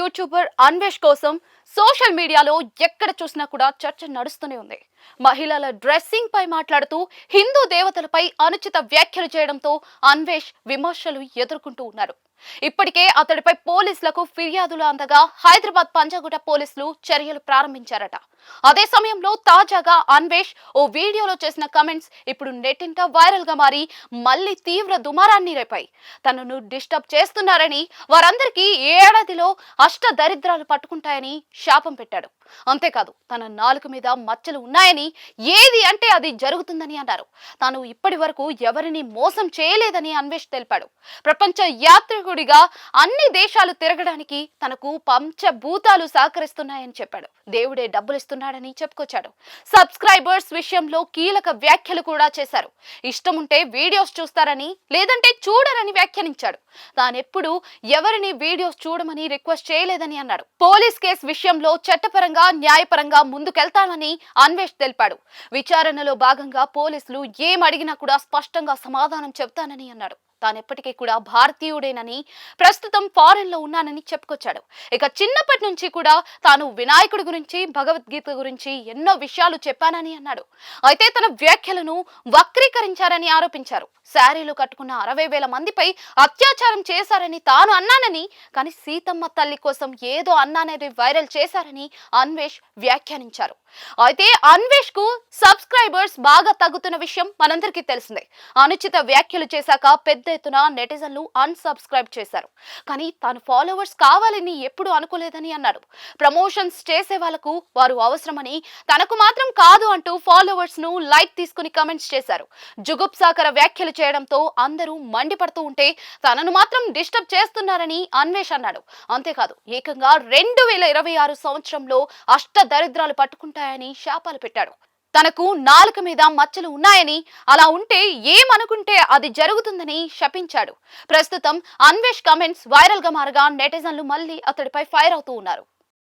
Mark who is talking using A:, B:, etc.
A: YouTuber Anvesh కోసం social మీడియాలో ఎక్కడ చూసినా కూడా చర్చ నడుస్తూనే ఉంది. మహిళల డ్రెస్సింగ్ పై మాట్లాడుతూ హిందూ దేవతలపై అనుచిత వ్యాఖ్యలు చేయడంతో అన్వేష్ విమర్శలు ఎదుర్కొంటూ ఉన్నారు. ఇప్పటికే అతడిపై పోలీసులకు ఫిర్యాదులు అందగా హైదరాబాద్ పంజాగుట పోలీసులు చర్యలు ప్రారంభించారట. అదే సమయంలో తాజాగా అన్వేష్ ఓ వీడియోలో చేసిన కమెంట్స్ ఇప్పుడు నెట్టింట వైరల్గా మారి మళ్ళీ తీవ్ర దుమారాన్ని రేపాయి. తనను డిస్టర్బ్ చేస్తున్నారని వారందరికీ ఏడాదిలో అష్ట దరిద్రాలు పట్టుకుంటాయని శాపం పెట్టాడు. అంతేకాదు తన నాలుక మీద మచ్చలు ఉన్నాయని ఏది అంటే అది జరుగుతుందని అన్నారు. తాను ఇప్పటి వరకు ఎవరిని మోసం చేయలేదని అన్వేష్ తెలిపాడు. ప్రపంచ యాత్రికుడిగా అన్ని దేశాలు తిరగడానికి తనకు పంచభూతాలు సహకరిస్తున్నాయని చెప్పాడు. దేవుడే డబ్బులు ఇస్తున్నాడని చెప్పుకొచ్చాడు. సబ్స్క్రైబర్స్ విషయంలో కీలక వ్యాఖ్యలు కూడా చేశారు. ఇష్టం ఉంటే వీడియోస్ చూస్తారని లేదంటే చూడరని వ్యాఖ్యానించాడు. తానెప్పుడు ఎవరిని వీడియోస్ చూడమని రిక్వెస్ట్ చేయలేదని అన్నాడు. పోలీస్ కేసు విషయంలో చట్టపరంగా న్యాయపరంగా ముందుకెళ్తానని అన్వేష్ తెలిపాడు. విచారణలో భాగంగా పోలీసులు ఏం అడిగినా కూడా స్పష్టంగా సమాధానం చెబుతానని అన్నాడు. తానెప్పటికీ కూడా భారతీయుడేనని ప్రస్తుతం ఫారెన్లో ఉన్నానని చెప్పుకొచ్చాడు. ఇక చిన్నప్పటి నుంచి కూడా తాను వినాయకుడి గురించి భగవద్గీత గురించి ఎన్నో విషయాలు చెప్పానని అన్నాడు. అయితే తన వ్యాఖ్యలను వక్రీకరించారని ఆరోపించారు. శారీలు కట్టుకున్న అరవై వేల మందిపై అత్యాచారం చేశారని తాను అన్నానని కానీ సీతమ్మ తల్లి కోసం ఏదో అన్నానని వైరల్ చేశారని అన్వేష్ వ్యాఖ్యానించారు. అయితే అన్వేష్కు సబ్స్క్రైబర్స్ బాగా తగ్గుతున్న విషయం మనందరికీ తెలిసిందే. అనుచిత వ్యాఖ్యలు చేశాక పెద్ద ఎత్తున నెటిజన్లు అన్సబ్స్క్రైబ్ చేశారు. కానీ తాను ఫాలోవర్స్ కావాలని ఎప్పుడు అనుకోలేదని అన్నాడు ప్రమోషన్స్ చేసే వాళ్ళకు వారు అవసరమని తనకు మాత్రం కాదు అంటూ ఫాలోవర్స్ను లైక్ తీసుకుని కమెంట్స్ చేశారు. జుగుప్సాకర వ్యాఖ్యలు చేయడంతో అందరూ మండిపడుతూ ఉంటే తనను మాత్రం డిస్టర్బ్ చేస్తున్నారని అన్వేష్ అన్నాడు. అంతేకాదు ఏకంగా రెండు వేల ఇరవై ఆరు సంవత్సరంలో అష్ట దరిద్రాలు పట్టుకుంటాయని శాపాలు పెట్టాడు. తనకు నాలుక మీద మచ్చలు ఉన్నాయని అలా ఉంటే ఏమనుకుంటే అది జరుగుతుందని శపించాడు. ప్రస్తుతం అన్వేష్ కమెంట్స్ వైరల్గా మారగా నెటిజన్లు మళ్ళీ అతడిపై ఫైర్ అవుతూ ఉన్నారు.